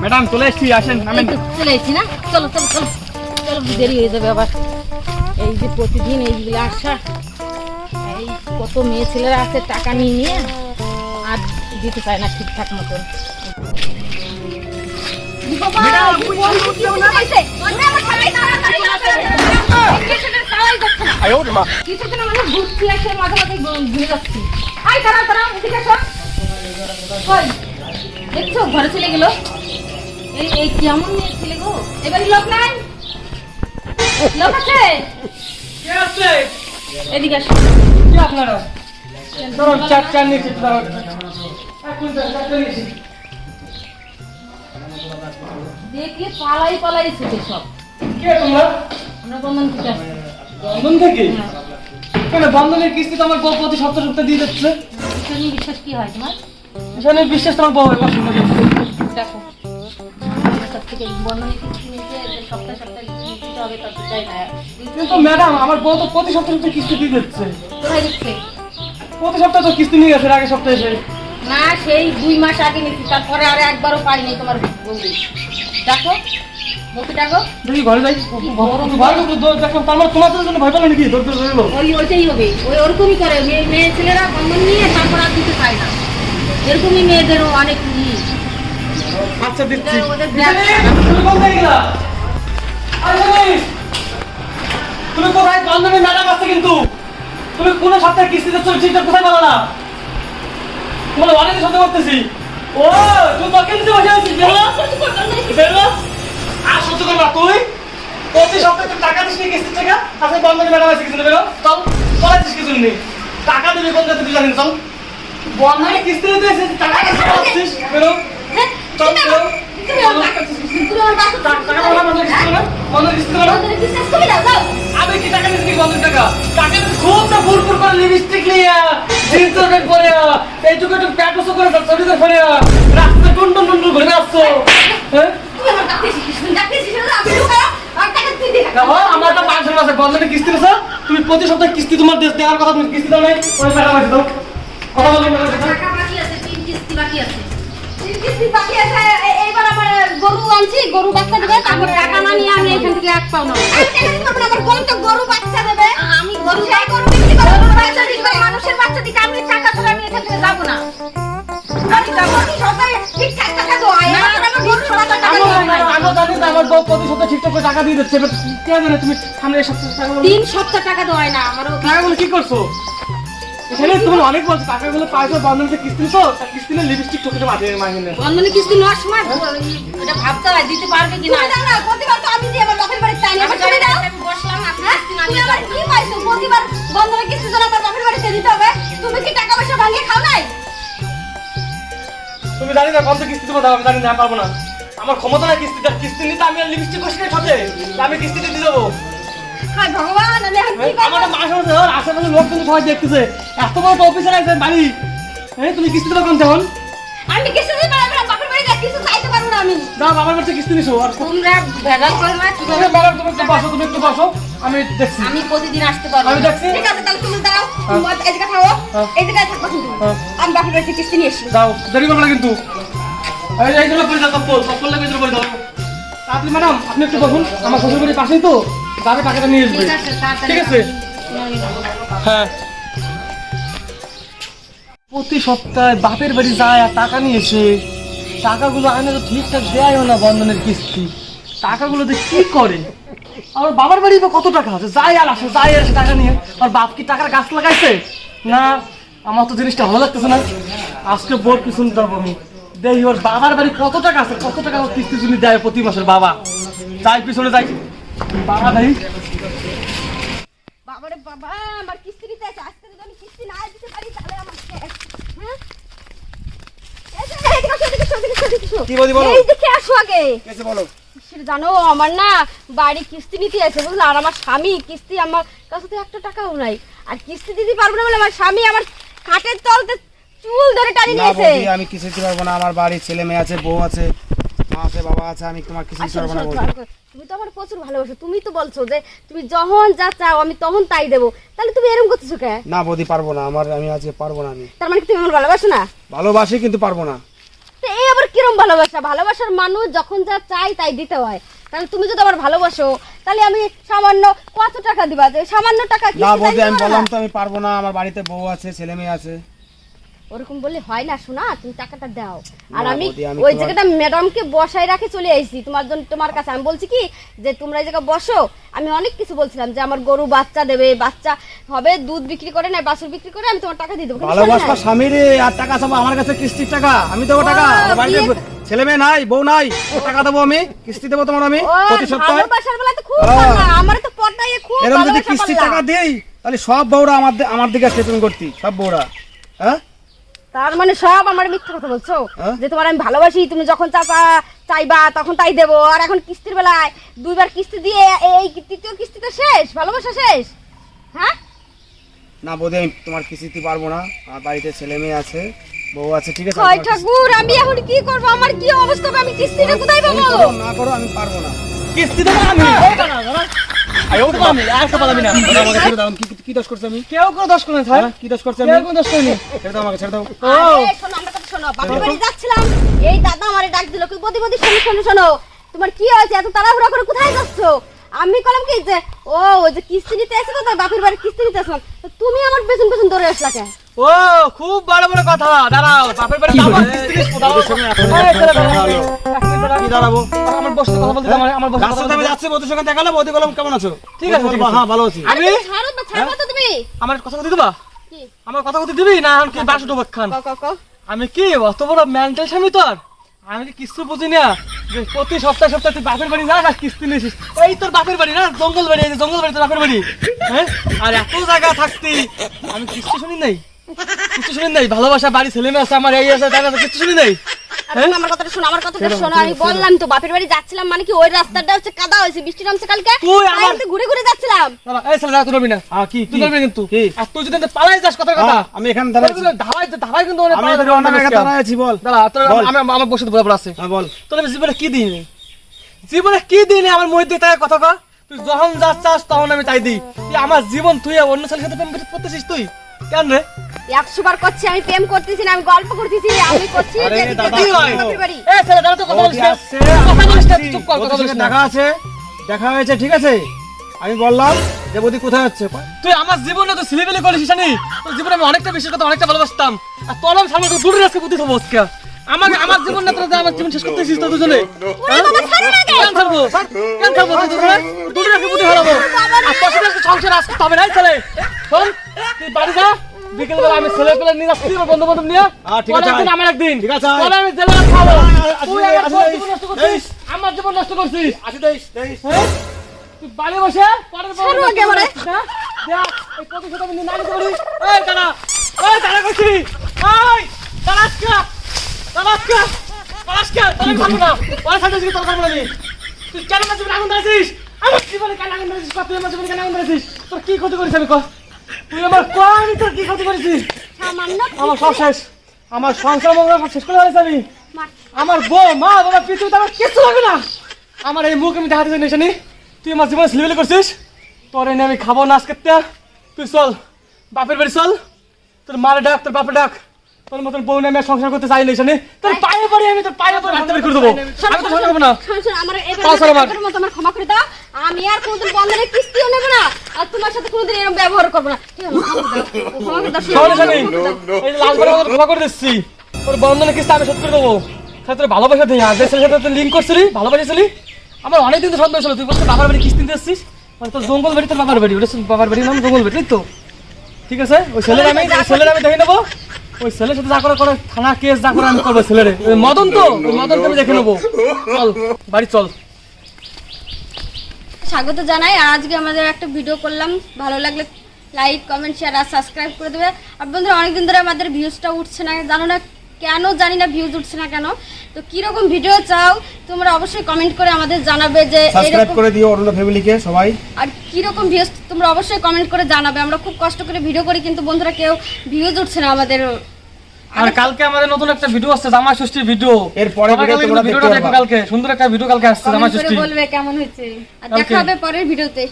Madam চলে এসছি আসেন নামেন চলে এসেছি না চলো চলো চলো চলো দেরি হয়ে যাবে আবার এই যে প্রতিদিন এইগুলো আসা এই কত মেয়ে ছেলেরা আছে টাকা নিয়ে নিয়ে আর দিতে চায় না ঠিকঠাক মতন কিছুদিন আমাদের ঘুরছি এসে মাঝে মাঝে ঘুরে যাচ্ছি। আই তারা তারা এদিকে সব দেখছ ঘরে চলে গেল? এই এই কেমন মেয়ে ছেলে গো? এবারে লোক নাই? লোক আছে? কে আসছে এদিকে আসো কি আপনারা? ধরুন চার চার নিয়েছি ধরুন। এক চার চার নিয়েছি দেখলে পালাই পালাই ছুটে সব। কে তোমরা? আমরা বন্ধন থেকে আসছি বন্ধন থেকে? কেন বন্ধনের কিস্তি তো আমার বউ প্রতি সপ্তাহ সপ্তাহ দিয়ে দিচ্ছে ঈশ্বর বিশ্বাস কি হয় তোমার? এখানে বিশ্বাস তোমার বউ এবার শুনে দেখো। কিন্তু ম্যাডাম আমার বউ তো প্রতি সপ্তাহ কিস্তি দিয়ে দিচ্ছে প্রতি সপ্তাহে তো কিস্তি নিয়ে গেছে আগের সপ্তাহে এসে না সেই দুই মাস আগে নিচ্ছি তারপরে আর একবারও পাইনি তোমার বৌদি দেখো দেখো দেখি ঘরে যাই। ঘরে দেখলাম তার তোমাদের জন্য ভয় পেল নাকি? দৌড় দৌড় গেলো। ওই ওইটাই হবে। ওই ওরকমই করে। মেয়ে মেয়ে ছেলেরা বন্ধন নিয়ে তারপর আর দিতে চায় না। এরকমই মেয়েদেরও অনেক ই। আচ্ছা দিচ্ছি। তুমি কোথায় বন্ধনের ম্যাডাম আছে কিন্তু। তুমি কোন সপ্তাহে কিস্তি দিচ্ছ সেটা কোথায় বলো না? তোমার অনেক সহ্য করতেছি। ও তুমি বসে আছিস বেরো বেরো আর সহ্য করবে না তুই প্রতি সপ্তাহে তুই টাকা দিস নি কিস্তির টাকা আজকে বন্ধনের ম্যাডাম আছে কিছু বেরো চল কিছু নেই টাকা দিবি কোন কাছে তুই জানিস চল। বন্ধনের কিস্তি দিতে এসেছিস টাকা দিতে পারছিস বেরো। হ্যাঁ? চল বেরো। না না। আমি কি টাকা দিচ্ছি কি বন্ধের টাকা? টাকা খুব তো ফুরফুর করে লিপস্টিক লিয়া জিন্স প্যান্ট পরে এইটুকু একটু প্যান্ট ওসো করে করে পরে রাস্তা টুন টুন টুন টুন ঘুরে আসছো হ্যাঁ তুমি আমার ডাকতে শিখিস, তুমি ডাকতে শিখিস না, আমি ঢুকাও, আর টাকা তুই দে। দেখো আমার একটা মানুষের কাছে বন্ধনের কিস্তি আছে তুমি প্রতি সপ্তাহে কিস্তি তোমার দেশ দেওয়ার কথা তুমি কিস্তি দাও নাই। ওই টাকা পয়সা দাও। কথা বলি টাকা বাকি আছে, তিন কিস্তি বাকি আছে। তিন কিস্তি বাকি আছে, এইবার আমার গরু আনছি, গরু বাচ্চা দিবে, তারপর টাকা না নিয়ে আমি এখান থেকে এক পাও না। আমি গরু বাচ্চা দিবে, মানুষের বাচ্চা দিকে আমি টাকা ছাড়া আমি না। আমি জানি যে আমার বউ প্রতি সপ্তাহে ঠিকঠাক করে টাকা দিয়ে দিচ্ছে এবার কে জানে তুমি সামনে সপ্তাহে টাকাগুলো তিন সপ্তাহ টাকা দেওয়া না আমারও টাকাগুলো কি করছ? এখানে তুমি অনেক বলছো টাকাগুলো পাইছো বন্ধনকে কিস্তি তা কিস্তি নিয়ে লিপস্টিক চোখে মাঝে মাঝে নেই বন্ধনে কিস্তি নেওয়ার সময় এটা ভাবতে হয় দিতে পারবে কিনা? আমি জানি না, আমি বসলাম আপনি কিস্তি না নিয়ে যাব। তুমি জানি না কত কিস্তি দেবো দাও আমি জানি না পারব না। আমার ক্ষমতা নাই কিস্তি। কিস্তি নিতে আমি আর লিপস্টিক কষি নাই সাথে আমি কিস্তি দিয়ে দেবো। হায় ভগবান, আমি এখন কি আমার মাস হচ্ছে ওর আশেপাশে লোক কিন্তু সবাই দেখতেছে। এত বড় অফিসার আছে বাড়ি। হ্যাঁ তুমি কিস্তি দেবো কোন তখন আমি কিস্তি দিতে পারব না, বাপের বাড়ি কিছু চাইতে পারব না আমি। দাও বাবার কাছে কিস্তি নিছো। আর তোমরা ভেজাল করো না, তুমি একটু বসো তুমি একটু বসো। আমি দেখছি। আমি প্রতিদিন আসতে পারব আমি না। দেখছি। ঠিক আছে তাহলে তুমি দাঁড়াও। তুমি এই জায়গায় থাকো। হ্যাঁ। কিন্তু। হ্যাঁ। আমি বাপের বাড়িতে কিস্তি নিয়ে এসছি যাও দেরি করবে না কিন্তু। এইগুলো করে দাও চপ্পল চপ্পল লাগবে করে দাও। তাড়াতাড়ি ম্যাডাম আপনি একটু বসুন আমার শ্বশুর বাড়ির পাশেই তো টাকাটা নিয়ে আসবে। ঠিক আছে হ্যাঁ। প্রতি সপ্তাহে বাপের বাড়ি যায় আর টাকা নিয়ে এসে টাকাগুলো আনে তো ঠিকঠাক দেয়ও না বন্ধনের কিস্তি। টাকাগুলো যে কি করে? আমার বাবার বাড়ি বা কত টাকা আছে? যাই আর আসে যাই আর আসে টাকা নিয়ে। আর বাপ কি টাকার গাছ লাগাইছে? না আমার তো জিনিসটা ভালো লাগতেছে না। আজকে বোর কি শুনতে পারব আমি। দেখি ওর বাবার বাড়ি কত টাকা আছে? কত টাকা কিস্তি জন্য দেয় প্রতি মাসের বাবা? যাই পিছনে যাই। বাবা নেই বাবারে বাবা আমার কিস্তি দিতে আছে। আজকে যদি আমি কিস্তি না দিতে পারি তাহলে আমার শেষ হ্যাঁ জানো আমার না বাড়ি কিস্তি নিতে আছে বুঝলো? আর আমার স্বামী কিস্তি আমার কাছে তো একটা টাকাও নাই। আর কিস্তি দিতে পারব না বলে আমার স্বামী আমার খাটের তলতে চুল ধরে টানি না নিয়েছে। বৌদি আমি কিছু দিতে পারব না আমার বাড়ির ছেলে মেয়ে আছে বউ আছে মা আছে বাবা আছে আমি তোমার কিছু দিতে পারব না বৌদি। তুমি তো আমার প্রচুর ভালোবাসো তুমি তো বলছো যে তুমি যখন যা চাও আমি তখন তাই দেবো। তাহলে তুমি এরকম করতেছো কে? না বৌদি পারব না আমার আমি আজকে পারব না আমি। তার মানে কি তুমি আমার ভালোবাসো না? ভালোবাসি কিন্তু পারব না। তো এই আবার কিরম ভালোবাসা? ভালোবাসার মানুষ যখন যা চাই তাই দিতে হয়। তাহলে তুমি যদি আমার ভালোবাসো তাহলে আমি সামান্য কত টাকা দিবা? যে সামান্য টাকা না বৌদি আমি বললাম তো আমি পারব না আমার বাড়িতে বউ আছে ছেলে মেয়ে আছে। ওরকম বললে হয় না শোনা তুমি টাকাটা দাও। আর আমি ওই জায়গাটা ম্যাডামকে বসায় রাখে চলে আইছি তোমার জন্য তোমার কাছে। আমি বলছি কি যে তোমরা এই জায়গায় বসো। আমি অনেক কিছু বলছিলাম যে আমার গরু বাচ্চা দেবে বাচ্চা হবে দুধ বিক্রি করে না বাছুর বিক্রি করে আমি তোমার টাকা দিয়ে দেবো। ভালোবাসা স্বামীর আর টাকা চাবো আমার কাছে কিস্তির টাকা। আমি দেবো টাকা। বাড়িতে ছেলে মেয়ে নাই বউ নাই টাকা দেবো আমি কিস্তি দেবো তোমার আমি প্রতি সপ্তাহে। ভালোবাসার বেলা তো খুব। ভালো। আমার তো পটাইয়ে খুব এরকম যদি টাকা দেই তাহলে সব বউরা আমার আমার দিকে স্টেপিং করতি সব বউরা। হ্যাঁ? তার মানে সব আমার মিথ্যা কথা বলছো? হ্যাঁ? যে তোমার আমি ভালোবাসি তুমি যখন চাপা চাইবা তখন তাই দেবো। আর এখন কিস্তির বেলায় দুইবার কিস্তি দিয়ে এই তৃতীয় কিস্তি তো শেষ ভালোবাসা শেষ? হ্যাঁ? না বোধে তোমার কিস্তি পারব না। আমার বাড়িতে ছেলে মেয়ে আছে বউ আছে ঠিক আছে? হয় আমি ঠাকুর আমি এখন কি করব? আমার কি অবস্থা হবে? আমি কিস্তিটা কোথায় কিস্তি- পাবো? না করো আমি পারব না। কিস্তি দেবো আমি। আয়ো দেবো আমি আর কথা বলবি না। আমাকে ছেড়ে দাও কি- কি দোষ করছি আমি কেউ কোনো দোষ করে স্যার হ্যাঁ? কি দোষ করছি কেউ আমি কোনো দোষ করেনি ছেড়ে দাও আমাকে ছেড়ে দাও আরে শোনো আমার কথা শোনো বাপের বাড়ি যাচ্ছিলাম এই দাদা আমারে ডাক দিল কি বদি বদি শোনো শোনো শোনো তোমার কি হয়েছে এত তাড়াহুড়া করে কোথায় যাচ্ছো আমি কলম কি যে ও ওই যে কিস্তি নিতে এসে তো তার বাপের বাড়ি কিস্তি নিতে আসলাম তো তুমি আমার পেছন পেছন দৌড়ে আসলা কেন ও খুব বড় বড় কথা দাঁড়াও বাপের বাড়ি যাব কিস্তি দিস, কি দাঁড়াবো? আমার বসতে কথা বলতে আমার- আমার বসতে কথা আমি বলতে দাও। বৌদির সঙ্গে দেখাল বৌদি বললাম কেমন আছো? ঠিক আছে, ঠিক আছে। হ্যাঁ ভালো আছি। আমি ছাড়ো না ছাড়ো তো তুমি। আমার কথা কথা দিবা? কি? আমার কথা কথা দিবি? না এখন কি বাসু ডোব খান? ক ক ক আমি কি অত বড় মেন্টাল স্বামী তোর আমি কি কিস্তি বুঝি না। যে প্রতি সপ্তাহে সপ্তাহে তুই বাপের বাড়ি আর কিস্তি নিয়েছিস এই তোর বাপের বাড়ি না? জঙ্গল বাড়ি জঙ্গল বাড়ি তোর বাপের বাড়ি। হ্যাঁ? আর এত জায়গা থাকতি আমি কিস্তি শুনি নাই। কিস্তি শুনি নাই। ভালোবাসা বাড়ি ছেলে মেয়ে আছে আমার এই আছে আছে কিস্তি শুনি নাই। আমার কথাটা শোনো আমার কথাটা শোনো আমি বললাম তো বাপের বাড়ি যাচ্ছিলাম মানে কি ওই রাস্তাটা হচ্ছে কাদা হয়েছে বৃষ্টি নামছে কালকে। তুই আমার- আমি তো ঘুরে ঘুরে যাচ্ছিলাম। এই তুই নড়বি না। কি তুই নড়বি কিন্তু। আর তুই যদি পালাই যাস কথা। হ্যাঁ, আমি এখানে ধাবাই কিন্তু আমি কেন? আছি বল। দাঁড়া তোর আমি আমার বসে বরাবর আছে। হ্যাঁ বল। তোর আমি জীবনে কি দিই জীবনে কি দিই নি আমার মধ্যে তাই কথা কর তুই যখন যা চাস তখন আমি তাই দিই। আমার জীবন তুই অন্য ছেলের সাথে প্রেম করতেছিস তুই? কেন রে? একশো বার করছি আমি প্রেম করতেছি না আমি গল্প করতেছি আমি করছি কথা কথা কথা। দেখা আছে দেখা হয়েছে ঠিক আছে? আমি বললাম যে বৌদি কোথায় যাচ্ছে? তুই আমার জীবনে তো ছেলেবেলে করিস জানি তোর জীবনে আমি অনেকটা বিশ্বাস করতাম অনেকটা ভালোবাসতাম। আর তোর আমি সামনে তো দূরে আজকে বুদ্ধি আজকে। আমার আমার জীবন না তোরা আমার জীবন শেষ করতেছিস তো দুজনে। হ্যাঁ? কেন থাকব কেন থাকব দূরে আজকে বুদ্ধি হারাবো। আর তোর সাথে সংসার আসতে হবে না এই ছেলে। শোন তুই বাড়ি যা। বিকেল বেলা আমি ছেলে পেলে নিয়ে আসছি আমার বন্ধু বান্ধব নিয়ে ঠিক আছে, একদিন আমার একদিন ঠিক আছে। তোর আমি জেলে খাব তুই আমার জীবন নষ্ট করছিস আমার জীবন নষ্ট করছিস আসি দেখিস হ্যাঁ? তুই বাড়ি বসে পরের বউ ছাড়ো আগে আমারে। করছিস, হ্যাঁ? দেখ, এই প্রতিশোধ আমি নিয়ে না নিতে পারি। এই দাঁড়া, এই দাঁড়া করছি। এই, দাঁড়া আজকে, দাঁড়া আজকে, দাঁড়া তোর আমি না। পরে ছাড়তে দিবি, তোর ছাড়বো না তুই কেন জীবনে আগুন ধরেছিস? আমার জীবনে কেন আগুন ধরেছিস? তুই আমার জীবনে কেন আগুন ধরেছিস? তোর কি ক্ষতি করেছিস আমি কর? তুই আমার কর, আমি তোর কি ক্ষতি করেছিস? সামান্য আমার সব শেষ। আমার সংসার মঙ্গল সব শেষ করে ফেলেছি আমি। মা- আমার বউ মা বাবা পৃথিবীতে আমার কিছু লাগবে না। আমার এই মুখ আমি দেখাতে চাই না তুই আমার জীবনে সিলিবিলি করছিস? তোর এনে আমি খাব না আজকে তুই চল বাপের বাড়ি চল। তোর মারে ডাক তোর বাপের ডাক। তোর মতন বউ সংসার করতে চাই না শানি। তোর পায়ে পড়ে আমি তোর পায়ে পড়ে হাতে বের করে দেবো। আমি তো সংসার করব না। আমার এবার। মতো আমার ক্ষমা করে দাও। আমি আর কোনোদিন কিস্তিও নেব না। আর তোমার সাথে কোনোদিন এরকম ব্যবহার করব না। ক্ষমা করে দাও। করে করে। এই লাস্টবারের মতো ক্ষমা করে দিচ্ছি। তোর বন্ধনের কিস্তি আমি শোধ করে দেবো। তাহলে তোর ভালোবাসা দিই আর ছেলের সাথে লিঙ্ক করছিলি ভালোবাসিছিলি? আমার অনেকদিন তো সন্দেহ ছিল তুই বলছিস বাবার বাড়ি কিস্তি দিতে এসছিস? মানে তোর জঙ্গল বাড়ি তোর বাবার বাড়ি ওটা বাবার বাড়ির নাম জঙ্গল বাড়ি তো? ঠিক আছে? ওই ছেলের আমি ছেলের আমি দেখে নেব। ওই ছেলের সাথে যা করে থানা কেস যা করে আমি করব মদন তো মদন দেখে নেব। চল, বাড়ি চল। স্বাগত জানাই, আর আজকে আমাদের একটা ভিডিও করলাম। ভালো লাগলে লাইক কমেন্ট শেয়ার আর সাবস্ক্রাইব করে দেবে। আর বন্ধুরা, অনেকদিন ধরে আমাদের ভিউজটা উঠছে না, জানো না কেন জানি না ভিউজ উঠছে না কেন? তো কীরকম ভিডিও চাও তোমরা অবশ্যই কমেন্ট করে আমাদের জানাবে যে সাবস্ক্রাইব করে দিও অরুণ ফ্যামিলিকে সবাই। আর কীরকম ভিউজ তোমরা অবশ্যই কমেন্ট করে জানাবে। আমরা খুব কষ্ট করে ভিডিও করি কিন্তু বন্ধুরা কেউ ভিউজ উঠছে না আমাদের। আর কালকে আমাদের নতুন একটা ভিডিও আসছে জামাই ষষ্ঠীর ভিডিও এর পরে ভিডিওটা দেখো কালকে। সুন্দর একটা ভিডিও কালকে আসছে জামাই কমেন্ট ষষ্ঠী বলবে কেমন হয়েছে। আর দেখা হবে পরের ভিডিওতে